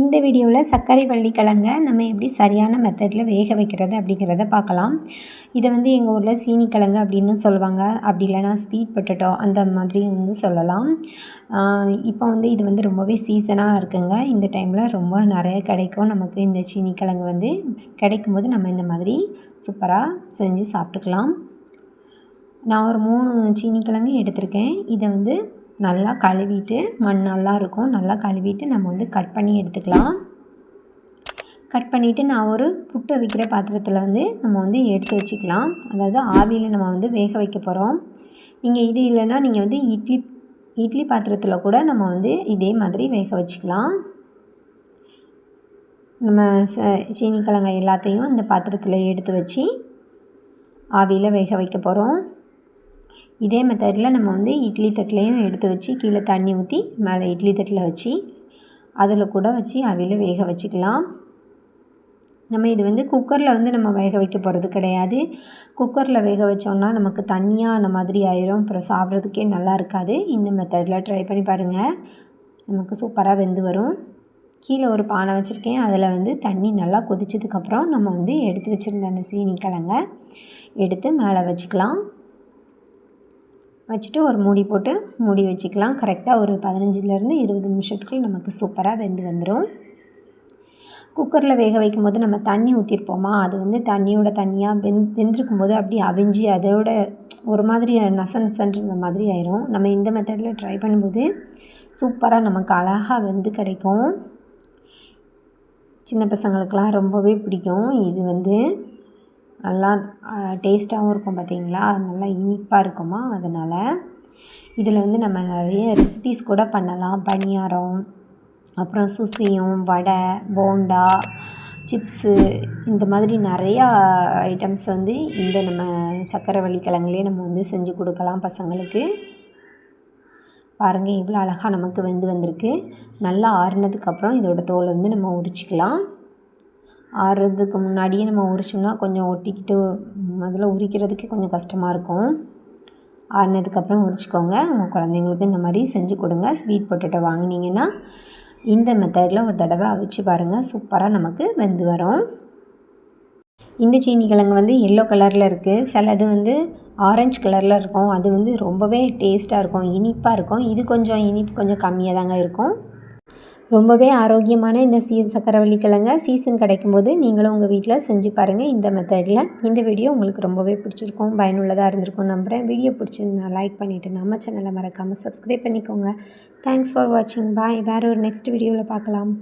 இந்த வீடியோவில் சர்க்கரை வள்ளிக்கிழங்க நம்ம எப்படி சரியான மெத்தடில் வேக வைக்கிறது அப்படிங்கிறத பார்க்கலாம். இதை வந்து எங்கள் ஊரில் சீனிக்கிழங்கு அப்படின்னு சொல்லுவாங்க. அப்படி இல்லைனா ஸ்வீட் பொட்டட்டோ அந்த மாதிரி வந்து சொல்லலாம். இப்போ வந்து இது வந்து ரொம்பவே சீசனாக இருக்குங்க. இந்த டைமில் ரொம்ப நிறைய கிடைக்கும். நமக்கு இந்த சீனிக்கிழங்கு வந்து கிடைக்கும்போது நம்ம இந்த மாதிரி சூப்பராக செஞ்சு சாப்பிட்டுக்கலாம். நான் ஒரு மூணு சீனிக்கிழங்கு எடுத்திருக்கேன். இதை வந்து நல்லா கழுவிட்டு மண் நல்லா இருக்கும். நல்லா கழுவிட்டு நம்ம வந்து கட் பண்ணி எடுத்துக்கலாம். கட் பண்ணிவிட்டு நான் ஒரு புட்டு வைக்கிற பாத்திரத்தில் வந்து நம்ம வந்து எடுத்து வச்சுக்கலாம். அதாவது ஆவியில் நம்ம வந்து வேக வைக்க போகிறோம் நீங்கள் இது இல்லைன்னா நீங்கள் வந்து இட்லி இட்லி பாத்திரத்தில் கூட நம்ம வந்து இதே மாதிரி வேக வச்சுக்கலாம். நம்ம ச சீனிக்கிழங்கு எல்லாத்தையும் இந்த பாத்திரத்தில் எடுத்து வச்சு ஆவியில் வேக வைக்க போகிறோம் இதே மெத்தடில் நம்ம வந்து இட்லி தட்டிலையும் எடுத்து வச்சு கீழே தண்ணி ஊற்றி மேலே இட்லி தட்டில் வச்சு அதில் கூட வச்சு அவியில் வேக வச்சுக்கலாம். நம்ம இது வந்து குக்கரில் வந்து நம்ம வேக வைக்க போகிறது கிடையாது. குக்கரில் வேக வச்சோம்னா நமக்கு தண்ணியாக அந்த மாதிரி ஆயிரும். அப்புறம் சாப்பிட்றதுக்கே நல்லா இருக்காது. இந்த மெத்தடில் ட்ரை பண்ணி பாருங்கள் நமக்கு சூப்பராக வெந்து வரும். கீழே ஒரு பானை வச்சுருக்கேன். அதில் வந்து தண்ணி நல்லா கொதிச்சதுக்கப்புறம் நம்ம வந்து எடுத்து வச்சுருந்த அந்த சீனி கிழங்க எடுத்து மேலே வச்சுக்கலாம். வச்சுட்டு ஒரு மூடி போட்டு மூடி வச்சுக்கலாம். கரெக்டாக ஒரு பதினஞ்சுலேருந்து இருபது நிமிஷத்துக்குள்ளே நமக்கு சூப்பராக வெந்து வந்துடும் குக்கரில் வேக வைக்கும் போது நம்ம தண்ணி ஊற்றிருப்போமா அது வந்து தண்ணியோட தண்ணியாக வெந் வெந்திருக்கும் போது அப்படியே அவிஞ்சு அதோட ஒரு மாதிரி நச நசன்ற மாதிரி ஆயிரும். நம்ம இந்த மெத்தடில் ட்ரை பண்ணும்போது சூப்பராக நமக்கு அழகாக வெந்து கிடைக்கும். சின்ன பசங்களுக்கெலாம் ரொம்பவே பிடிக்கும். இது வந்து நல்லா டேஸ்ட்டாகவும் இருக்கும் பார்த்தீங்களா அது நல்லா இனிப்பாக இருக்குமா அதனால்? இதில் வந்து நம்ம நிறைய ரெசிபீஸ் கூட பண்ணலாம். பணியாரம் அப்புறம் சுசியம் வடை போண்டா சிப்ஸு இந்த மாதிரி நிறையா ஐட்டம்ஸ் வந்து இந்த நம்ம சக்கரவள்ளி கிழங்குலேயே நம்ம வந்து செஞ்சு கொடுக்கலாம் பசங்களுக்கு. பாருங்கள் இவ்வளோ அழகாக நமக்கு வந்து வந்திருக்கு. நல்லா ஆறுனதுக்கப்புறம் இதோட தோலை வந்து நம்ம உரிச்சிக்கலாம். ஆறுறதுக்கு முன்னாடியே நம்ம உரிச்சோம்னா கொஞ்சம் ஒட்டிக்கிட்டு முதல்ல உரிக்கிறதுக்கே கொஞ்சம் கஷ்டமாக இருக்கும். ஆறுனதுக்கப்புறம் உரிச்சிக்கோங்க. உங்கள் குழந்தைங்களுக்கு இந்த மாதிரி செஞ்சு கொடுங்க. ஸ்வீட் பொட்டேட்டோ வாங்கினீங்கன்னா இந்த மெத்தடில் ஒரு தடவை அவிச்சு பாருங்கள் சூப்பராக நமக்கு வெந்து வரும். இந்த சீனி கிழங்கு வந்து எல்லோ கலரில் இருக்குது சிலது வந்து ஆரஞ்சு கலரில் இருக்கும். அது வந்து ரொம்பவே டேஸ்ட்டாக இருக்கும். இனிப்பாக இருக்கும். இது கொஞ்சம் இனிப்பு கொஞ்சம் கம்மியாக தாங்க இருக்கும். ரொம்பவே ஆரோக்கியமான இந்த சீ சக்கரவள்ளி கிழங்க சீசன் கிடைக்கும் போது நீங்களும் உங்கள் வீட்டில் செஞ்சு பாருங்கள் இந்த மெத்தடில் இந்த வீடியோ உங்களுக்கு ரொம்பவே பிடிச்சிருக்கும் பயனுள்ளதாக இருந்திருக்கும் நம்புகிறேன் வீடியோ பிடிச்சிருந்தா லைக் பண்ணிவிட்டு நம்ம சேனலை மறக்காமல் சப்ஸ்கிரைப் பண்ணிக்கோங்க. தேங்க்ஸ் ஃபார் வாட்சிங் பாய் வேறு ஒரு நெக்ஸ்ட் வீடியோவில் பார்க்கலாம்.